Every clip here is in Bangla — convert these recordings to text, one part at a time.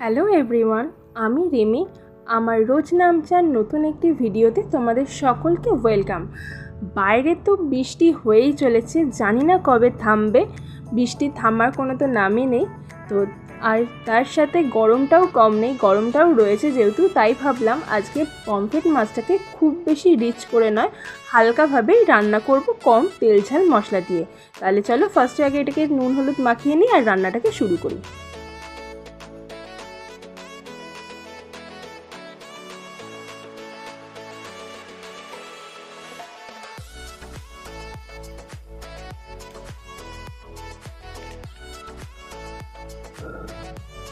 হ্যালো এভরিওয়ান, আমি রিমি। আমার রোজ নামচার নতুন একটি ভিডিওতে তোমাদের সকলকে ওয়েলকাম। বাইরে তো বৃষ্টি হয়েই চলেছে, জানি না কবে থামবে। বৃষ্টি থামার কোনো তো নামই নেই। তো আর তার সাথে গরমটাও কম নেই, গরমটাও রয়েছে যেহেতু, তাই ভাবলাম আজকে পমফ্রেট মাছটাকে খুব বেশি রিচ করে নয়, হালকাভাবেই রান্না করব কম তেল ঝাল মশলা দিয়ে। তাহলে চলো ফার্স্টে আগে এটাকে নুন, হলুদ মাখিয়ে নিই আর রান্নাটাকে শুরু করি।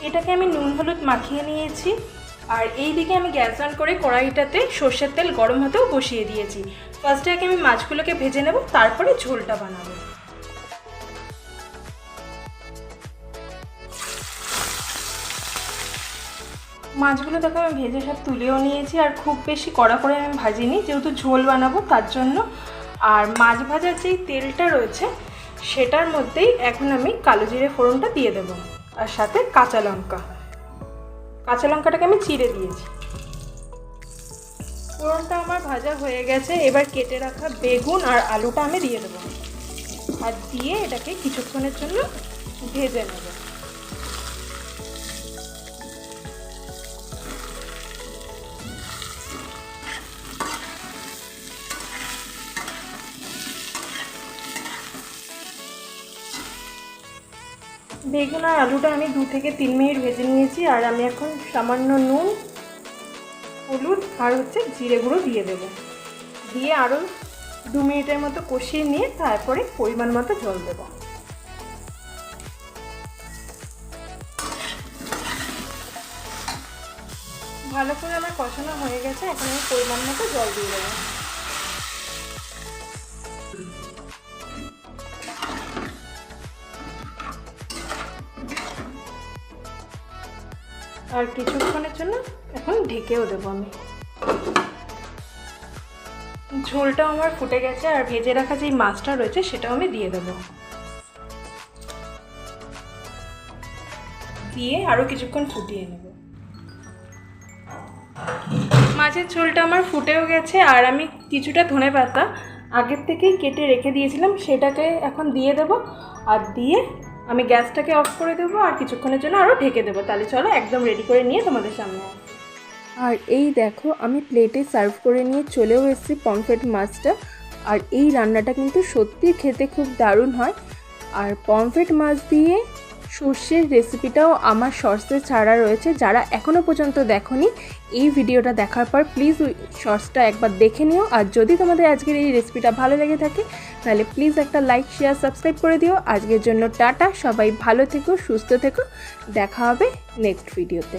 এটাকে আমি নুন হলুদ মাখিয়ে নিয়েছি। আর এই দিকে আমি গ্যাস অন করে কড়াইটাতে সর্ষের তেল গরম হতেও বসিয়ে দিয়েছি। ফার্স্টে আগে আমি মাছগুলোকে ভেজে নেব, তারপরে ঝোলটা বানাবো। মাছগুলো দেখো আমি ভেজে সব তুলেও নিয়েছি, আর খুব বেশি কড়া করে আমি ভাজিনি, যেহেতু ঝোল বানাবো তার জন্য। আর মাছ ভাজার যেই তেলটা রয়েছে, সেটার মধ্যেই এখন আমি কালো জিরে ফোড়নটা দিয়ে দেবো। আর সাথে কাঁচা লঙ্কা। কাঁচা লঙ্কাটাকে আমি চিড়ে দিয়েছি। ফোড়নটা আমার ভাজা হয়ে গেছে। এবার কেটে রাখা বেগুন আর আলুটা আমি দিয়ে দেবো। আর দিয়ে এটাকে কিছুক্ষণের জন্য ভেজে নেব। বেগুন আর আলুটা আমি দু থেকে তিন মিনিট ভেজে নিয়েছি, আর আমি এখন সামান্য নুন, হলুদ আর হচ্ছে জিরে গুঁড়ো দিয়ে দেব। দিয়ে আরও দু মিনিটের মতো কষিয়ে নিয়ে তারপরে পরিমাণ মতো জল দেব। ভালো করে আমার কষানো হয়ে গেছে, এখন আমি পরিমাণ মতো জল দিয়ে দেবো। আর কিছুক্ষণের জন্য এখন ঢেকেও দেবো আমি। ঝোলটা আমার ফুটে গেছে আর ভেজে রাখা যেই মাছটা রয়েছে সেটাও আমি দিয়ে দেবো। দিয়ে আরও কিছুক্ষণ ফুটিয়ে নেব। মাছের ঝোলটা আমার ফুটেও গেছে আর আমি কিছুটা ধনে পাতা আগের থেকেই কেটে রেখে দিয়েছিলাম, সেটাকে এখন দিয়ে দেব। আর দিয়ে আমি গ্যাসটাকে অফ করে দেবো আর কিছুক্ষণের জন্য আরও ঢেকে দেবো। তাহলে চলো একদম রেডি করে নিয়ে তোমাদের সামনে। আর এই দেখো, আমি প্লেটে সার্ভ করে নিয়ে চলেও এসেছি পমফ্রেট মাছটা আর এই রান্নাটা কিন্তু সত্যি খেতে খুব দারুণ হয়। আর পমফ্রেট মাছ দিয়ে সর্ষের রেসিপিটাও আমার শর্টসে ছাড়া রয়েছে। যারা এখনও পর্যন্ত দেখনি, এই ভিডিওটা দেখার পর প্লিজ শর্টসটা একবার দেখে নিও। আর যদি তোমাদের আজকের এই রেসিপিটা ভালো লেগে থাকে, তাহলে প্লিজ একটা লাইক শেয়ার সাবস্ক্রাইব করে দিও। আজকের জন্য টাটা, সবাই ভালো থেকো, সুস্থ থেকো। দেখা হবে নেক্সট ভিডিওতে